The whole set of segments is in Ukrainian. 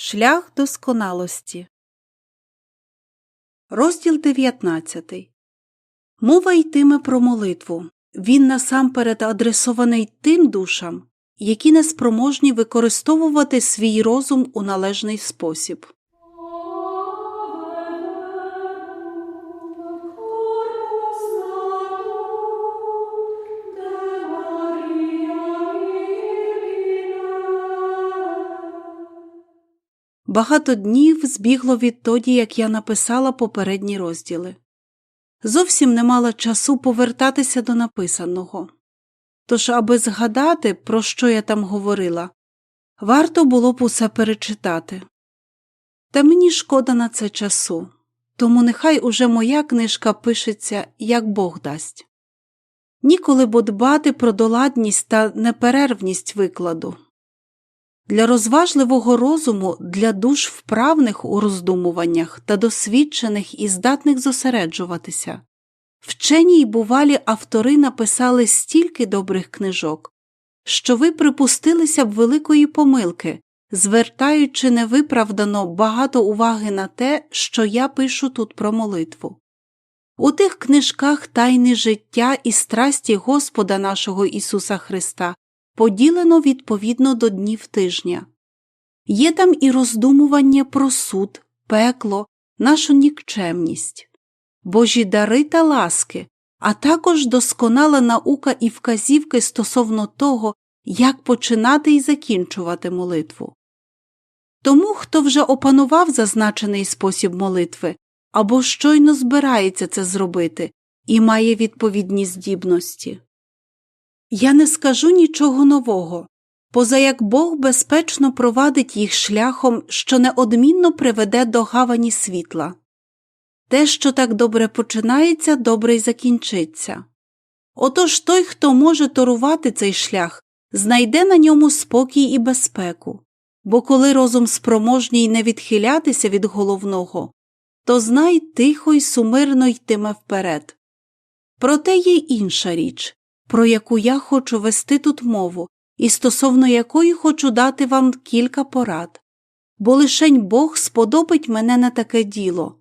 Шлях досконалості. Розділ 19. Мова йтиме про молитву. Він насамперед адресований тим душам, які неспроможні використовувати свій розум у належний спосіб. Багато днів збігло відтоді, як я написала попередні розділи. Зовсім не мала часу повертатися до написаного. Тож, аби згадати, про що я там говорила, варто було б усе перечитати. Та мені шкода на це часу, тому нехай уже моя книжка пишеться, як Бог дасть. Ніколи бо дбати про доладність та неперервність викладу. Для розважливого розуму, для душ вправних у роздумуваннях та досвідчених і здатних зосереджуватися. Вчені й бувалі автори написали стільки добрих книжок, що ви припустилися б великої помилки, звертаючи невиправдано багато уваги на те, що я пишу тут про молитву. У тих книжках тайни життя і страсті Господа нашого Ісуса Христа поділено відповідно до днів тижня. Є там і роздумування про суд, пекло, нашу нікчемність, Божі дари та ласки, а також досконала наука і вказівки стосовно того, як починати і закінчувати молитву. Тому, хто вже опанував зазначений спосіб молитви або щойно збирається це зробити і має відповідні здібності. Я не скажу нічого нового, поза як Бог безпечно провадить їх шляхом, що неодмінно приведе до гавані світла. Те, що так добре починається, добре й закінчиться. Отож той, хто може торувати цей шлях, знайде на ньому спокій і безпеку, бо коли розум спроможній не відхилятися від головного, то знай тихо й сумирно йтиме вперед. Проте є інша річ про яку я хочу вести тут мову, і стосовно якої хочу дати вам кілька порад, бо лишень Бог сподобить мене на таке діло,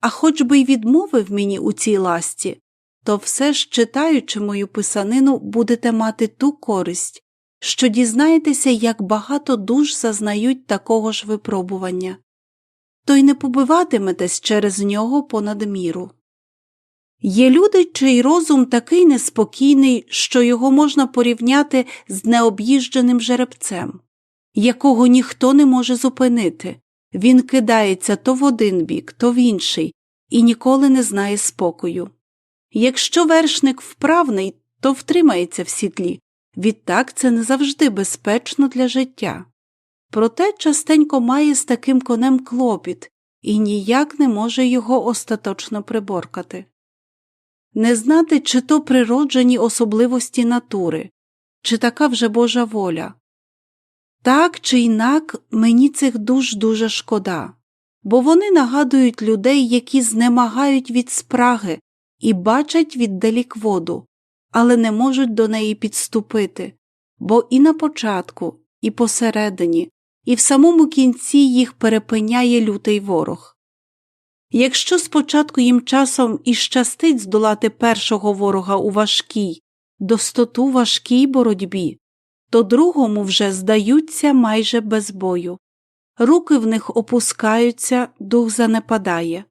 а хоч би й відмовив мені у цій ласті, то все ж, читаючи мою писанину, будете мати ту користь, що дізнаєтеся, як багато душ зазнають такого ж випробування, то й не побиватиметесь через нього понад міру. Є люди, чий розум такий неспокійний, що його можна порівняти з необ'їждженим жеребцем, якого ніхто не може зупинити. Він кидається то в один бік, то в інший, і ніколи не знає спокою. Якщо вершник вправний, то втримається в сідлі, відтак це не завжди безпечно для життя. Проте частенько має з таким конем клопіт і ніяк не може його остаточно приборкати не знати, чи то природжені особливості натури, чи така вже Божа воля. Так чи інак мені цих душ дуже шкода, бо вони нагадують людей, які знемагають від спраги і бачать віддалік воду, але не можуть до неї підступити, бо і на початку, і посередині, і в самому кінці їх перепиняє лютий ворог. Якщо спочатку їм часом і щастить здолати першого ворога у важкій, достоту важкій боротьбі, то другому вже здаються майже без бою. Руки в них опускаються, дух занепадає,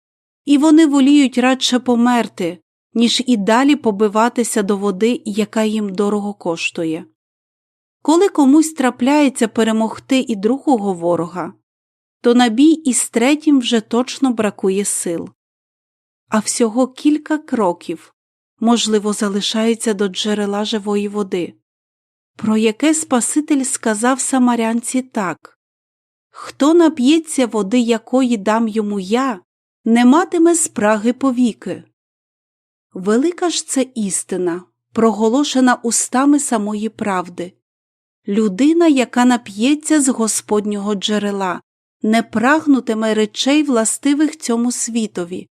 і вони воліють радше померти, ніж і далі побиватися до води, яка їм дорого коштує. Коли комусь трапляється перемогти і другого ворога, то на бій із третім вже точно бракує сил. А всього кілька кроків, можливо, залишається до джерела живої води, про яке Спаситель сказав самарянці так Хто нап'ється води, якої дам йому я, не матиме спраги повіки. Велика ж це істина, проголошена устами самої правди. Людина, яка нап'ється з Господнього джерела, не прагнутиме речей властивих цьому світові,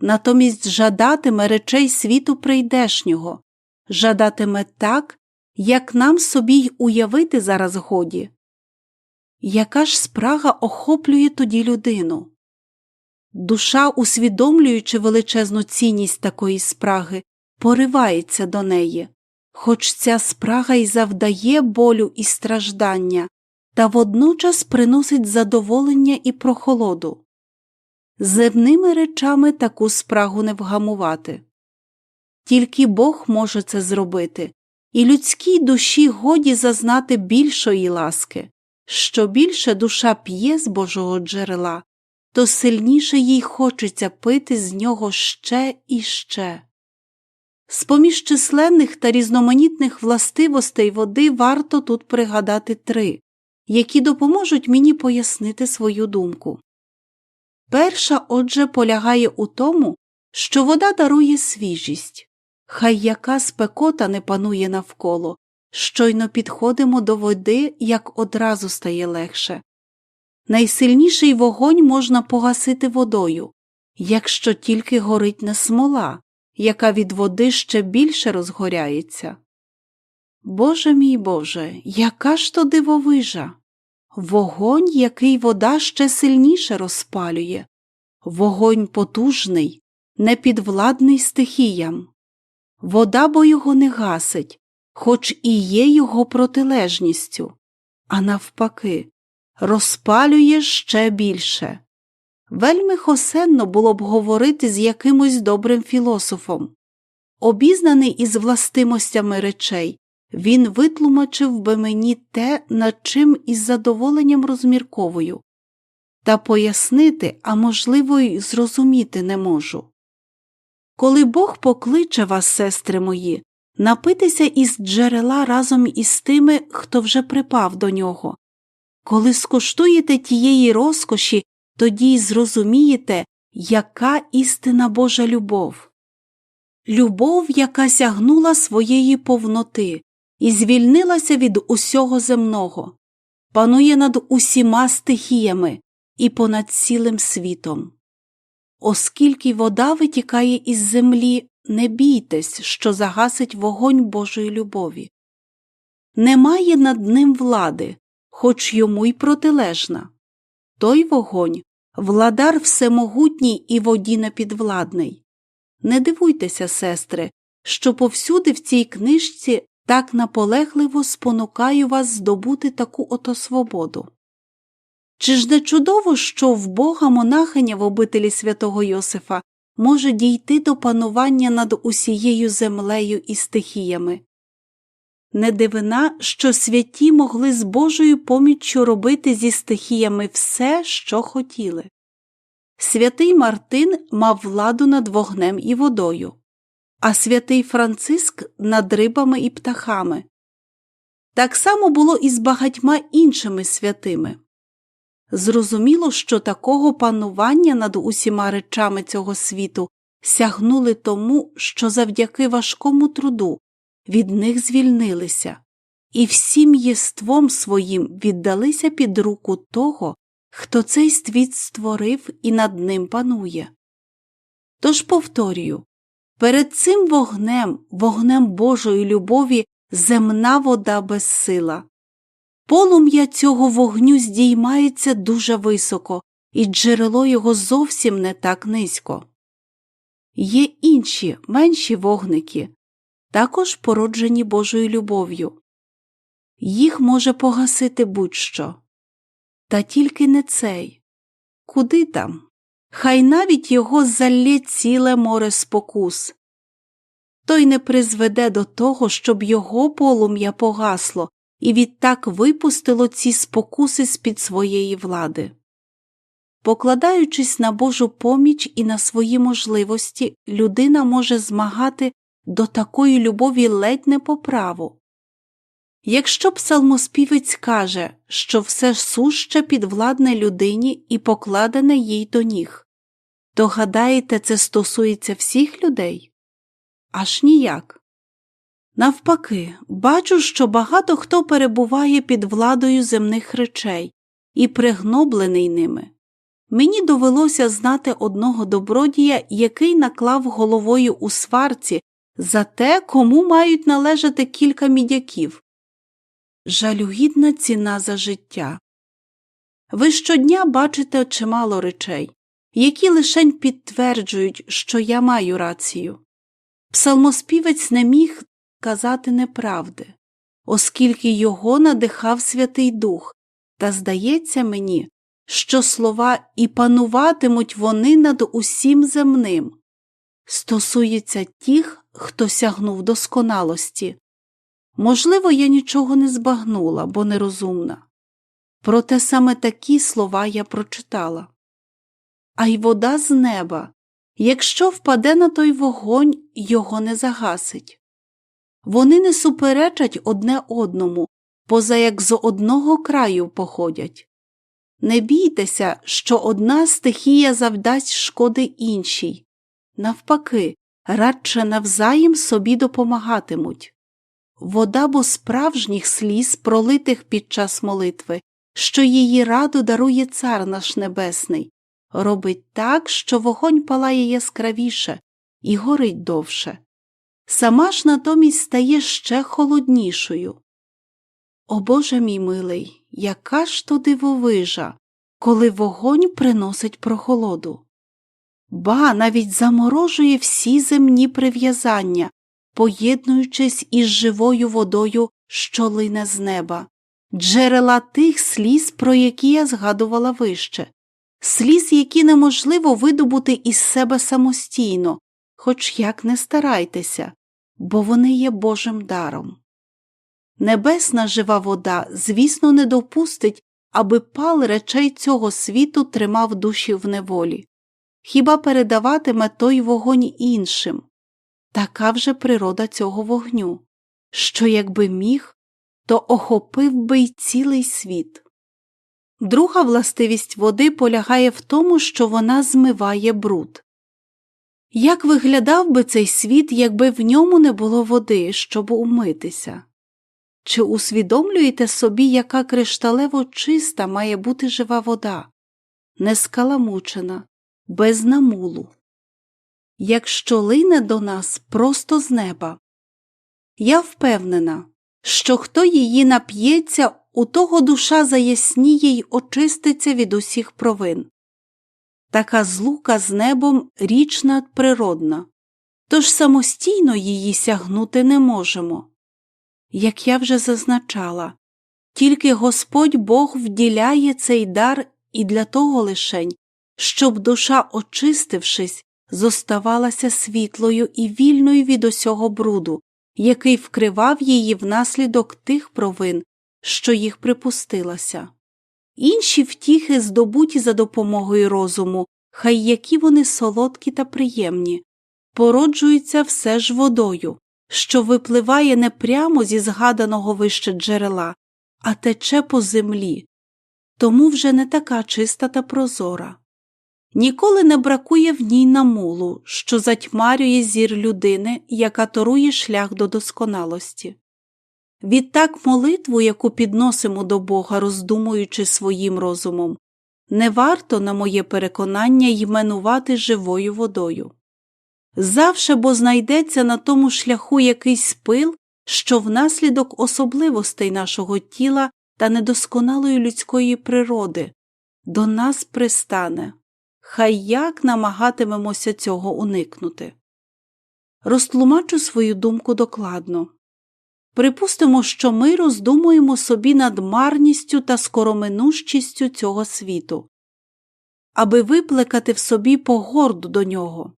натомість жадатиме речей світу прийдешнього, жадатиме так, як нам собі й уявити зараз годі. яка ж спрага охоплює тоді людину? Душа, усвідомлюючи величезну цінність такої спраги, поривається до неї, хоч ця спрага й завдає болю і страждання, та водночас приносить задоволення і прохолоду. Земними речами таку спрагу не вгамувати. Тільки Бог може це зробити, і людській душі годі зазнати більшої ласки. Що більше душа п'є з Божого джерела, то сильніше їй хочеться пити з нього ще і ще. З поміж численних та різноманітних властивостей води варто тут пригадати три, які допоможуть мені пояснити свою думку. Перша, отже, полягає у тому, що вода дарує свіжість, хай яка спекота не панує навколо, щойно підходимо до води, як одразу стає легше. Найсильніший вогонь можна погасити водою, якщо тільки горить не смола, яка від води ще більше розгоряється. Боже мій Боже, яка ж то дивовижа! Вогонь, який вода ще сильніше розпалює, вогонь потужний, непідвладний стихіям. Вода бо його не гасить, хоч і є його протилежністю, а навпаки, розпалює ще більше. Вельми хосенно було б говорити з якимось добрим філософом. Обізнаний із властимостями речей, він витлумачив би мені те, над чим із задоволенням розмірковую, та пояснити, а можливо, й зрозуміти не можу. Коли Бог покличе вас, сестри мої, напитися із джерела разом із тими, хто вже припав до нього. Коли скуштуєте тієї розкоші, тоді й зрозумієте, яка істина Божа любов. Любов, яка сягнула своєї повноти і звільнилася від усього земного, панує над усіма стихіями і понад цілим світом. Оскільки вода витікає із землі, не бійтесь, що загасить вогонь Божої любові. Немає над ним влади, хоч йому й протилежна. Той вогонь владар всемогутній і воді непідвладний. Не дивуйтеся, сестри, що повсюди в цій книжці так наполегливо спонукаю вас здобути таку ото свободу. Чи ж не чудово, що в Бога монахиня в обителі святого Йосифа може дійти до панування над усією землею і стихіями? Не дивина, що святі могли з Божою поміччю робити зі стихіями все, що хотіли. Святий Мартин мав владу над вогнем і водою, а святий Франциск над рибами і птахами. Так само було і з багатьма іншими святими. Зрозуміло, що такого панування над усіма речами цього світу сягнули тому, що завдяки важкому труду від них звільнилися і всім єством своїм віддалися під руку того, хто цей світ створив і над ним панує. Тож повторюю перед цим вогнем, вогнем Божої любові, земна вода безсила. Полум'я цього вогню здіймається дуже високо, і джерело його зовсім не так низько. Є інші менші вогники, також породжені Божою любов'ю. Їх може погасити будь-що. Та тільки не цей. Куди там? Хай навіть його залє ціле море спокус. Той не призведе до того, щоб його полум'я погасло і відтак випустило ці спокуси з під своєї влади. Покладаючись на Божу поміч і на свої можливості, людина може змагати до такої любові ледь не по праву. Якщо псалмоспівець каже, що все суще підвладне людині і покладене їй до ніг, то гадаєте, це стосується всіх людей? Аж ніяк. Навпаки, бачу, що багато хто перебуває під владою земних речей і пригноблений ними. Мені довелося знати одного добродія, який наклав головою у сварці за те, кому мають належати кілька мідяків. Жалюгідна ціна за життя. Ви щодня бачите чимало речей, які лишень підтверджують, що я маю рацію. Псалмоспівець не міг казати неправди, оскільки його надихав Святий Дух, та здається мені, що слова і пануватимуть вони над усім земним, стосується тих, хто сягнув досконалості. Можливо, я нічого не збагнула, бо нерозумна. Проте саме такі слова я прочитала. А й вода з неба, якщо впаде на той вогонь, його не загасить. Вони не суперечать одне одному, поза як з одного краю походять. Не бійтеся, що одна стихія завдасть шкоди іншій. Навпаки, радше навзаєм собі допомагатимуть. Вода бо справжніх сліз, пролитих під час молитви, що її раду дарує цар наш небесний, робить так, що вогонь палає яскравіше і горить довше. Сама ж натомість стає ще холоднішою. О Боже мій милий, яка ж то дивовижа, коли вогонь приносить прохолоду. Ба навіть заморожує всі земні прив'язання, поєднуючись із живою водою, що лине з неба, джерела тих сліз, про які я згадувала вище, сліз, які неможливо видобути із себе самостійно, хоч як не старайтеся, бо вони є Божим даром. Небесна жива вода, звісно, не допустить, аби пал речей цього світу тримав душі в неволі. Хіба передаватиме той вогонь іншим? Така вже природа цього вогню, що, якби міг, то охопив би й цілий світ. Друга властивість води полягає в тому, що вона змиває бруд. Як виглядав би цей світ, якби в ньому не було води, щоб умитися? Чи усвідомлюєте собі, яка кришталево чиста має бути жива вода, не скаламучена, без намулу? Якщо лине до нас просто з неба. Я впевнена, що хто її нап'ється, у того душа заясніє й очиститься від усіх провин. Така злука з небом річ надприродна, тож самостійно її сягнути не можемо. Як я вже зазначала, тільки Господь Бог вділяє цей дар і для того лишень, щоб душа, очистившись, зоставалася світлою і вільною від усього бруду, який вкривав її внаслідок тих провин, що їх припустилася. Інші втіхи здобуті за допомогою розуму, хай які вони солодкі та приємні, породжуються все ж водою, що випливає не прямо зі згаданого вище джерела, а тече по землі, тому вже не така чиста та прозора. Ніколи не бракує в ній намулу, що затьмарює зір людини, яка торує шлях до досконалості. Відтак молитву, яку підносимо до Бога, роздумуючи своїм розумом, не варто, на моє переконання, йменувати живою водою. Завше бо знайдеться на тому шляху якийсь пил, що внаслідок особливостей нашого тіла та недосконалої людської природи до нас пристане, хай як намагатимемося цього уникнути. Розтлумачу свою думку докладно. Припустимо, що ми роздумуємо собі над марністю та скороминущістю цього світу, аби виплекати в собі погорду до нього.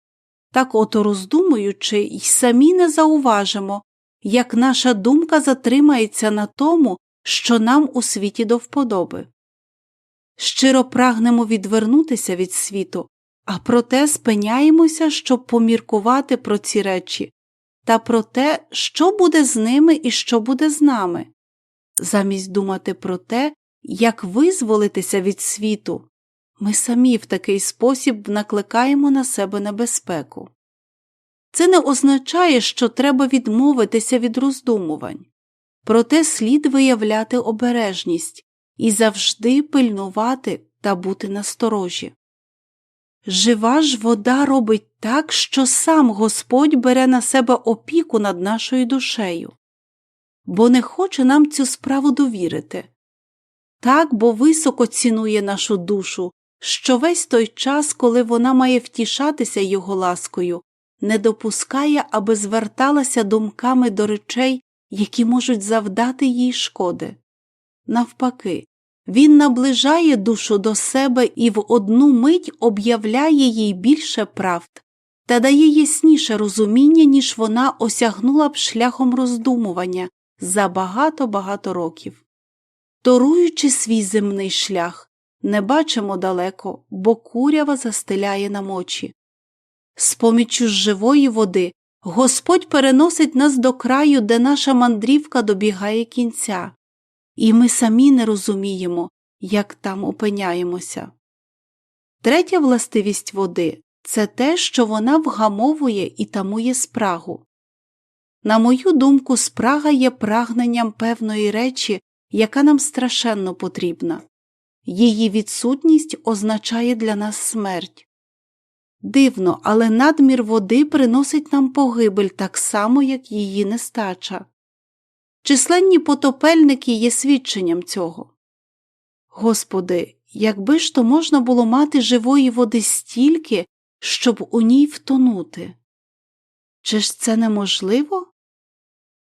Так ото роздумуючи, й самі не зауважимо, як наша думка затримається на тому, що нам у світі до вподоби. Щиро прагнемо відвернутися від світу, а проте спиняємося, щоб поміркувати про ці речі та про те, що буде з ними і що буде з нами, замість думати про те, як визволитися від світу, ми самі в такий спосіб накликаємо на себе небезпеку. Це не означає, що треба відмовитися від роздумувань, проте слід виявляти обережність і завжди пильнувати та бути насторожі. Жива ж вода робить так, що сам Господь бере на себе опіку над нашою душею, бо не хоче нам цю справу довірити. так бо високо цінує нашу душу, що весь той час, коли вона має втішатися його ласкою, не допускає, аби зверталася думками до речей, які можуть завдати їй шкоди. Навпаки, він наближає душу до себе і в одну мить об'являє їй більше правд та дає ясніше розуміння, ніж вона осягнула б шляхом роздумування за багато-багато років. Торуючи свій земний шлях, не бачимо далеко, бо курява застеляє нам очі. З поміччю живої води Господь переносить нас до краю, де наша мандрівка добігає кінця, і ми самі не розуміємо, як там опиняємося. Третя властивість води це те, що вона вгамовує і тамує спрагу. На мою думку, спрага є прагненням певної речі, яка нам страшенно потрібна. Її відсутність означає для нас смерть. Дивно, але надмір води приносить нам погибель так само, як її нестача. Численні потопельники є свідченням цього. Господи, якби ж то можна було мати живої води стільки, щоб у ній втонути. Чи ж це неможливо?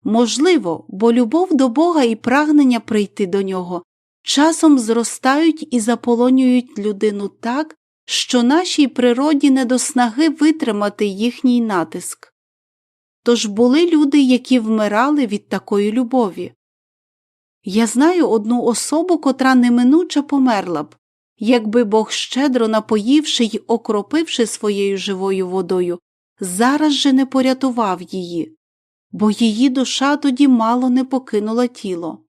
Можливо, бо любов до Бога і прагнення прийти до нього часом зростають і заполонюють людину так, що нашій природі не до снаги витримати їхній натиск. Тож були люди, які вмирали від такої любові. Я знаю одну особу, котра неминуче померла б, якби Бог щедро напоївши й окропивши своєю живою водою, зараз же не порятував її, бо її душа тоді мало не покинула тіло.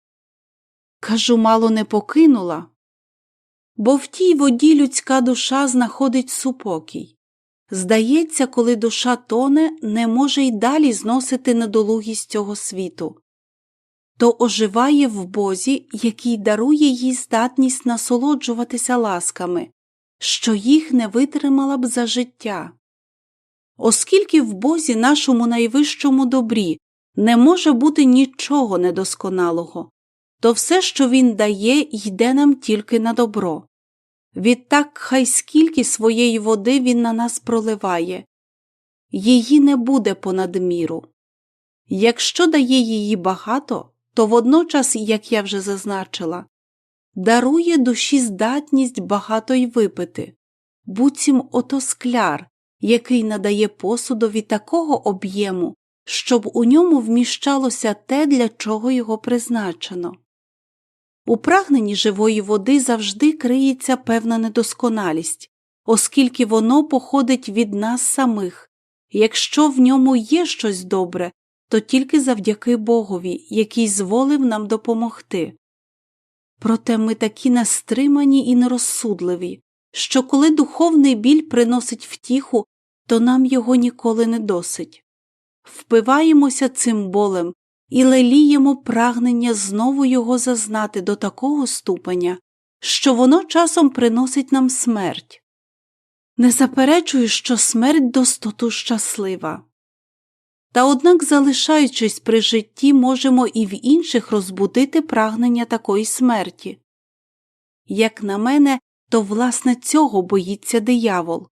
Кажу, мало не покинула, бо в тій воді людська душа знаходить супокій. Здається, коли душа тоне, не може й далі зносити недолугість цього світу, то оживає в Бозі, який дарує їй здатність насолоджуватися ласками, що їх не витримала б за життя. Оскільки в Бозі, нашому найвищому добрі, не може бути нічого недосконалого, то все, що він дає, йде нам тільки на добро. Відтак хай скільки своєї води він на нас проливає, її не буде понад міру. Якщо дає її багато, то водночас, як я вже зазначила, дарує душі здатність багато й випити, буцім ото скляр, який надає посудові такого об'єму, щоб у ньому вміщалося те, для чого його призначено. У прагненні живої води завжди криється певна недосконалість, оскільки воно походить від нас самих, якщо в ньому є щось добре, то тільки завдяки Богові, який зволив нам допомогти. Проте ми такі нестримані і нерозсудливі, що коли духовний біль приносить втіху, то нам його ніколи не досить. Впиваємося цим болем і леліємо прагнення знову його зазнати до такого ступеня, що воно часом приносить нам смерть. Не заперечую, що смерть достоту щаслива. Та однак, залишаючись при житті, можемо і в інших розбудити прагнення такої смерті. Як на мене, то власне цього боїться диявол,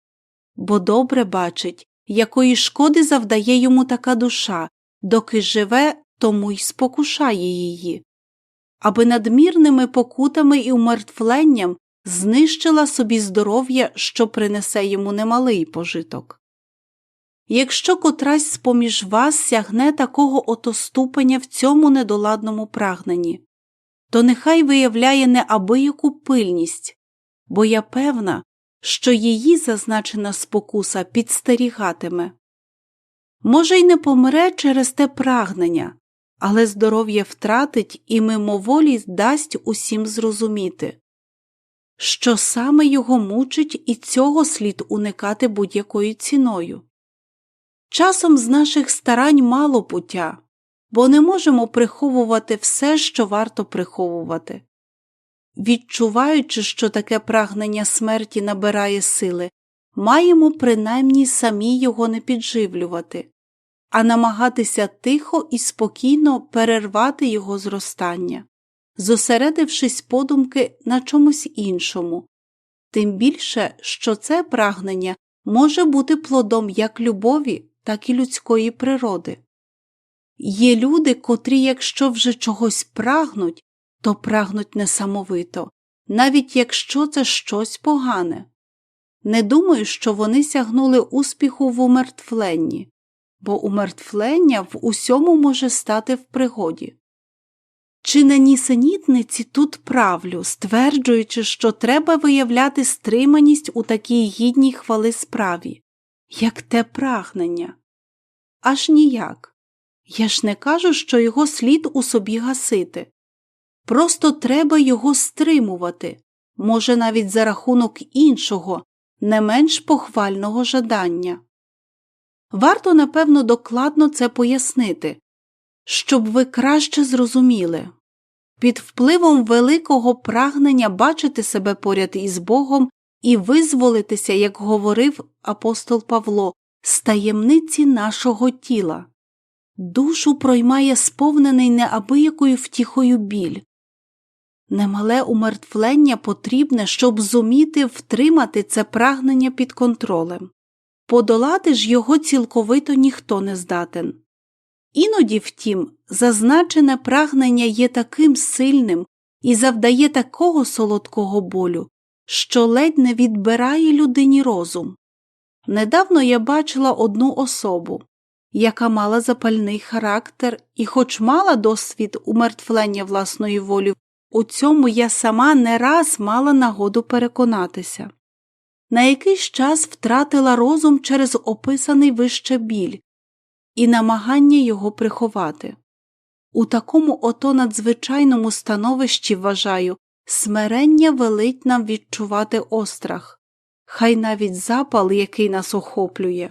бо добре бачить, якої шкоди завдає йому така душа, доки живе, тому й спокушає її, аби надмірними покутами і умертвленням знищила собі здоров'я, що принесе йому немалий пожиток. Якщо котрась з поміж вас сягне такого ото ступеня в цьому недоладному прагненні, то нехай виявляє неабияку пильність, бо я певна, що її зазначена спокуса підстерігатиме. Може, й не помре через те прагнення, але здоров'я втратить і мимоволі дасть усім зрозуміти, що саме його мучить і цього слід уникати будь-якою ціною. Часом з наших старань мало пуття, бо не можемо приховувати все, що варто приховувати. Відчуваючи, що таке прагнення смерті набирає сили, маємо принаймні самі його не підживлювати, а намагатися тихо і спокійно перервати його зростання. зосередившись подумки на чомусь іншому, тим більше, що це прагнення може бути плодом як любові, так і людської природи. Є люди, котрі, якщо вже чогось прагнуть, то прагнуть несамовито, навіть якщо це щось погане. Не думаю, що вони сягнули успіху в умертвленні, бо умертвлення в усьому може стати в пригоді. Чи на нісенітниці тут правлю, стверджуючи, що треба виявляти стриманість у такій гідній хвали справі, як те прагнення? Аж ніяк. Я ж не кажу, що його слід у собі гасити. Просто треба його стримувати, може, навіть за рахунок іншого, не менш похвального жадання. Варто, напевно, докладно це пояснити, щоб ви краще зрозуміли. Під впливом великого прагнення бачити себе поряд із Богом і визволитися, як говорив апостол Павло, з таємниці нашого тіла. Душу проймає сповнений неабиякою втіхою біль. Немале умертвлення потрібне, щоб зуміти втримати це прагнення під контролем. Подолати ж його цілковито ніхто не здатен. Іноді, втім, зазначене прагнення є таким сильним і завдає такого солодкого болю, що ледь не відбирає людині розум. Недавно я бачила одну особу, яка мала запальний характер і, хоч мала досвід умертвлення власної волі, у цьому я сама не раз мала нагоду переконатися. На якийсь час втратила розум через описаний вище біль і намагання його приховати. У такому ото надзвичайному становищі, вважаю, смирення велить нам відчувати острах, хай навіть запал, який нас охоплює.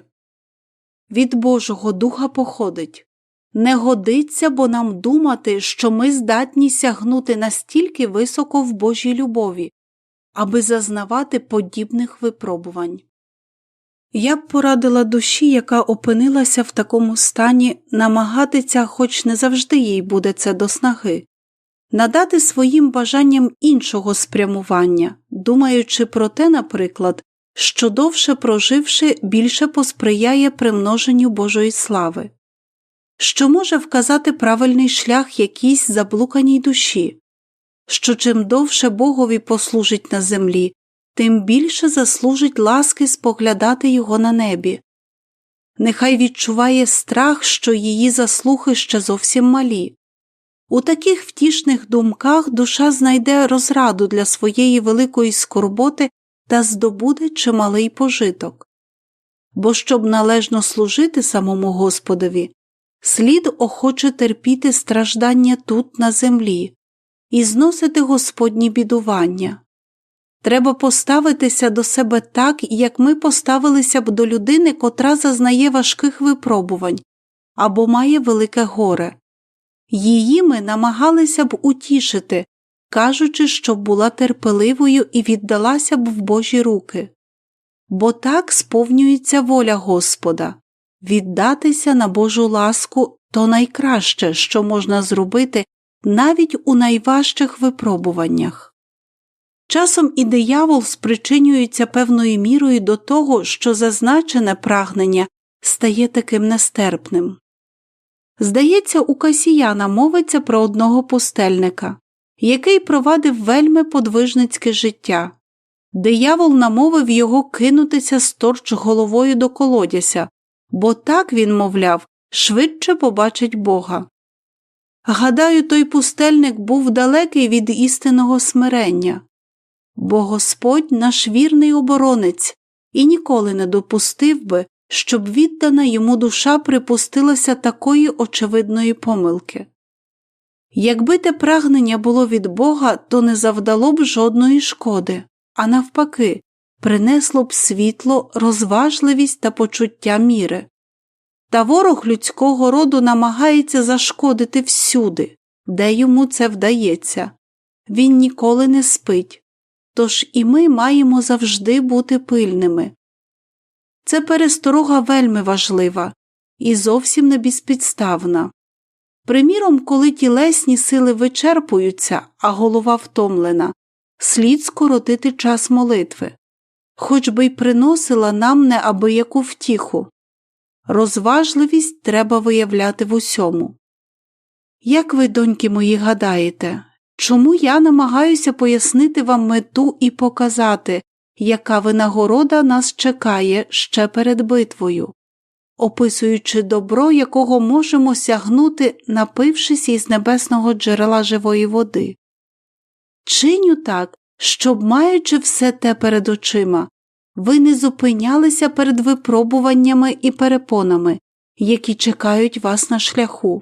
Від Божого Духа походить не годиться бо нам думати, що ми здатні сягнути настільки високо в Божій любові, аби зазнавати подібних випробувань. Я б порадила душі, яка опинилася в такому стані, намагатися, хоч не завжди їй буде це до снаги, надати своїм бажанням іншого спрямування, думаючи про те, наприклад, що довше проживши, більше посприяє примноженню Божої слави, що може вказати правильний шлях якійсь заблуканій душі, що чим довше Богові послужить на землі, тим більше заслужить ласки споглядати його на небі. Нехай відчуває страх, що її заслухи ще зовсім малі. У таких втішних думках душа знайде розраду для своєї великої скорботи та здобуде чималий пожиток. Бо щоб належно служити самому Господові, слід охоче терпіти страждання тут на землі і зносити Господні бідування. Треба поставитися до себе так, як ми поставилися б до людини, котра зазнає важких випробувань або має велике горе. Її ми намагалися б утішити, кажучи, щоб була терпеливою і віддалася б в Божі руки. Бо так сповнюється воля Господа віддатися на Божу ласку то найкраще, що можна зробити навіть у найважчих випробуваннях. Часом і диявол спричинюється певною мірою до того, що зазначене прагнення стає таким нестерпним. Здається, у Касіяна мовиться про одного пустельника, який провадив вельми подвижницьке життя. Диявол намовив його кинутися сторч головою до колодязя, бо так він, мовляв, швидше побачить Бога. Гадаю, той пустельник був далекий від істинного смирення бо Господь наш вірний оборонець і ніколи не допустив би, щоб віддана йому душа припустилася такої очевидної помилки. Якби те прагнення було від Бога, то не завдало б жодної шкоди, а навпаки, принесло б світло, розважливість та почуття міри. Та ворог людського роду намагається зашкодити всюди, де йому це вдається. Він ніколи не спить, тож і ми маємо завжди бути пильними. Це пересторога вельми важлива і зовсім не безпідставна. Приміром, коли тілесні сили вичерпуються, а голова втомлена, слід скоротити час молитви, хоч би й приносила нам неабияку втіху. Розважливість треба виявляти в усьому. Як ви, доньки мої, гадаєте, чому я намагаюся пояснити вам мету і показати, яка винагорода нас чекає ще перед битвою, описуючи добро, якого можемо сягнути, напившись із небесного джерела живої води? Чиню так, щоб, маючи все те перед очима, ви не зупинялися перед випробуваннями і перепонами, які чекають вас на шляху,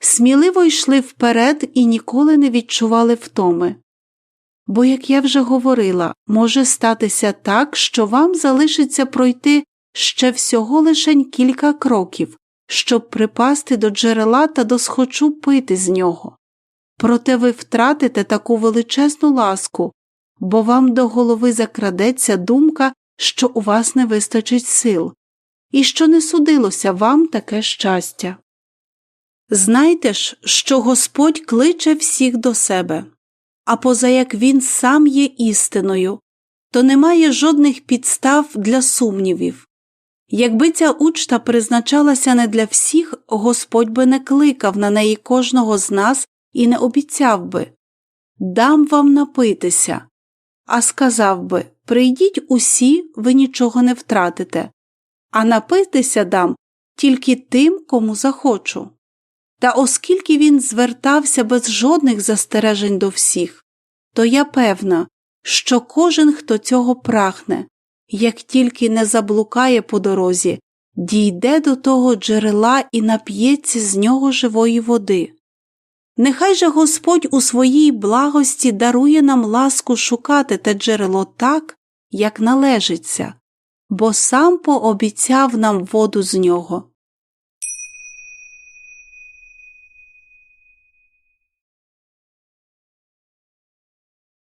сміливо йшли вперед і ніколи не відчували втоми. Бо, як я вже говорила, може статися так, що вам залишиться пройти ще всього лишень кілька кроків, щоб припасти до джерела та досхочу пити з нього. Проте ви втратите таку величезну ласку, бо вам до голови закрадеться думка, що у вас не вистачить сил, і що не судилося вам таке щастя. Знайте ж, що Господь кличе всіх до себе, а поза як Він сам є істиною, то немає жодних підстав для сумнівів. Якби ця учта призначалася не для всіх, Господь би не кликав на неї кожного з нас і не обіцяв би Дам вам напитися, а сказав би Прийдіть усі, ви нічого не втратите, а напитися дам тільки тим, кому захочу. Та оскільки він звертався без жодних застережень до всіх, то я певна, що кожен, хто цього прагне, як тільки не заблукає по дорозі, дійде до того джерела і нап'ється з нього живої води. Нехай же Господь у своїй благості дарує нам ласку шукати те джерело так, як належиться, бо сам пообіцяв нам воду з нього.